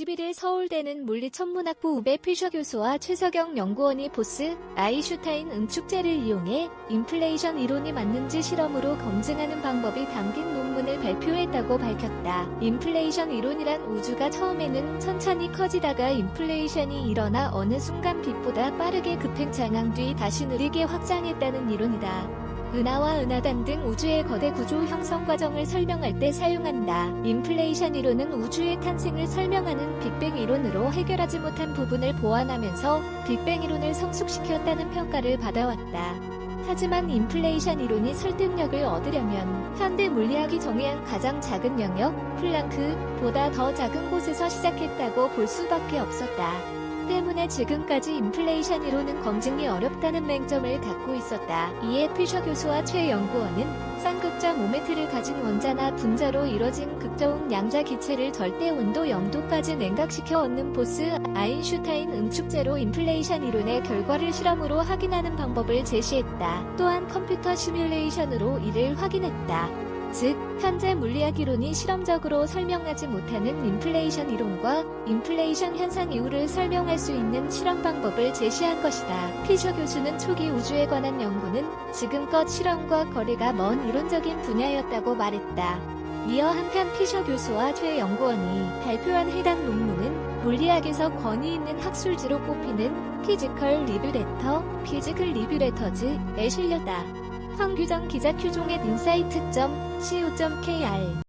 11일 서울대는 물리천문학부 우배 피셔 교수와 최석영 연구원이 보스 아이슈타인 응축제를 이용해 인플레이션 이론이 맞는지 실험으로 검증하는 방법이 담긴 논문을 발표했다고 밝혔다. 인플레이션 이론이란 우주가 처음에는 천천히 커지다가 인플레이션이 일어나 어느 순간 빛보다 빠르게 급행장항 뒤 다시 느리게 확장했다는 이론이다. 은하와 은하단 등 우주의 거대 구조 형성 과정을 설명할 때 사용한다. 인플레이션 이론은 우주의 탄생을 설명하는 빅뱅 이론으로 해결하지 못한 부분을 보완하면서 빅뱅 이론을 성숙시켰다는 평가를 받아왔다. 하지만 인플레이션 이론이 설득력을 얻으려면 현대 물리학이 정의한 가장 작은 영역, 플랑크보다 더 작은 곳에서 시작했다고 볼 수밖에 없었다. 때문에 지금까지 인플레이션 이론은 검증이 어렵다는 맹점을 갖고 있었다. 이에 피셔 교수와 최 연구원은 쌍극자 모멘트를 가진 원자나 분자로 이뤄진 극저온 양자 기체를 절대 온도 0도까지 냉각시켜 얻는 보스 아인슈타인 응축제로 인플레이션 이론의 결과를 실험으로 확인하는 방법을 제시했다. 또한 컴퓨터 시뮬레이션으로 이를 확인했다. 즉, 현재 물리학 이론이 실험적으로 설명하지 못하는 인플레이션 이론과 인플레이션 현상 이후를 설명할 수 있는 실험 방법을 제시한 것이다. 피셔 교수는 초기 우주에 관한 연구는 지금껏 실험과 거리가 먼 이론적인 분야였다고 말했다. 이어 한편 피셔 교수와 최 연구원이 발표한 해당 논문은 물리학에서 권위 있는 학술지로 꼽히는 피지컬 리뷰레터, 피지컬 리뷰레터즈에 실렸다. 황규정 기자 큐종의 인사이트.co.kr